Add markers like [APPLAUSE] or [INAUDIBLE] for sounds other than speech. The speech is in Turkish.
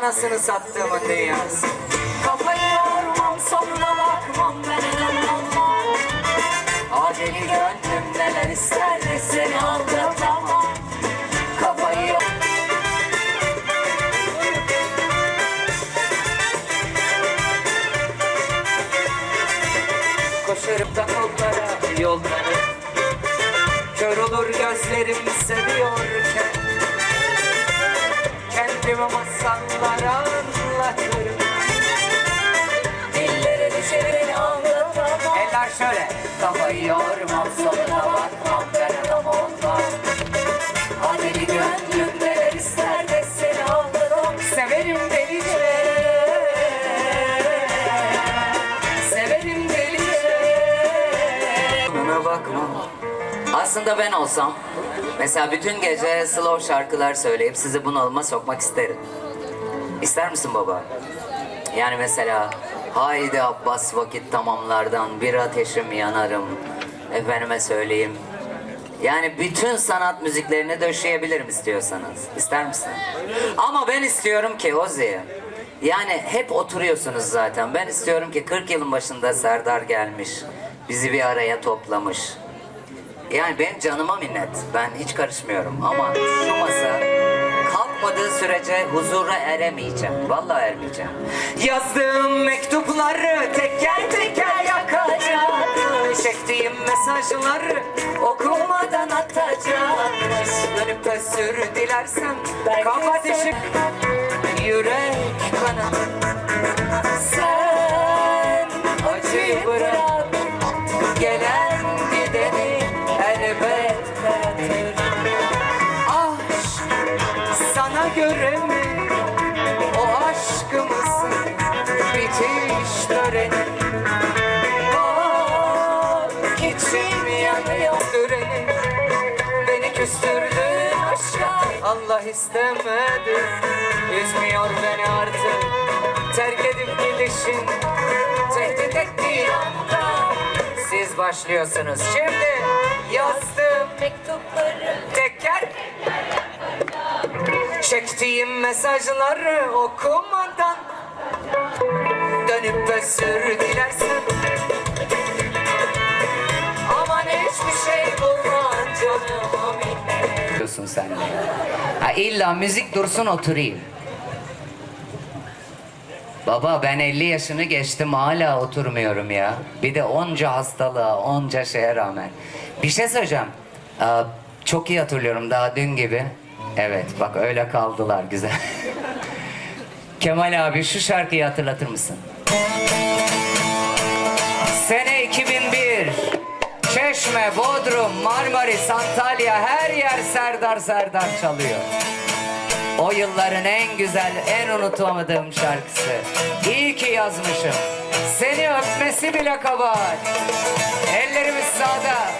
Anasını sattığımın dünyası. Kafayı yormam sonuna bakmam ben inanamam Aceli gönlüm neler ister de seni aldatamam. Kafayı yor- Koşarım da kollara yolları. Kör olur gözlerim seviyorken Masallar anlatırım Dillere düşer beni aldatamam Eller şöyle. Kafayı yormam sonuna bakmam ben adam olmam. Aceli gönlüm neler ister de seni aldatamam Severim delice. Severim delice. Buna bakma Aslında ben olsam Mesela bütün gece slow şarkılar söyleyip sizi bunalıma sokmak isterim İster misin baba? Yani mesela Haydi Abbas vakit tamamlardan bir ateşim yanarım Efendime söyleyeyim yani bütün sanat müziklerini döşeyebilirim istiyorsanız. İster misin? Ama ben istiyorum ki Ozi. Yani hep oturuyorsunuz zaten. Ben istiyorum ki 40 yılın başında Serdar gelmiş. Bizi bir araya toplamış. Yani benim canıma minnet. Ben hiç karışmıyorum. Ama şu masa kalkmadığı sürece huzura eremeyeceğim. Vallahi ermeyeceğim. Yazdığım mektupları teker teker yakacağım. Çektiğim mesajları okumadan atacağım. Dönüp özür dilersem kafa düşüp yürek kanadı. Sen yanıyor töreni. Beni küstürdün aşka Allah istemedi. Üzmüyor beni artık. Terk edip gidişin. Tehdit ettiği anda Siz başlıyorsunuz. Şimdi yazdım mektupları teker Çektiğim mesajları okumadan Dönüp özür Diyorsun sen de. Ha illa müzik dursun oturayım. Baba ben 50 yaşını geçtim hala oturmuyorum ya. Bir de onca hastalığa, onca şeye rağmen. Bir şey söyleyeceğim. Aa, çok iyi hatırlıyorum daha dün gibi. Evet bak öyle kaldılar güzel. [LAUGHS] Kemal abi şu şarkıyı hatırlatır mısın? Çeşme, Bodrum, Marmaris, Antalya her yer Serdar Serdar çalıyor. O yılların en güzel, en unutamadığım şarkısı. İyi ki yazmışım. Seni öpmesi bile kabahat. Ellerimiz sağda.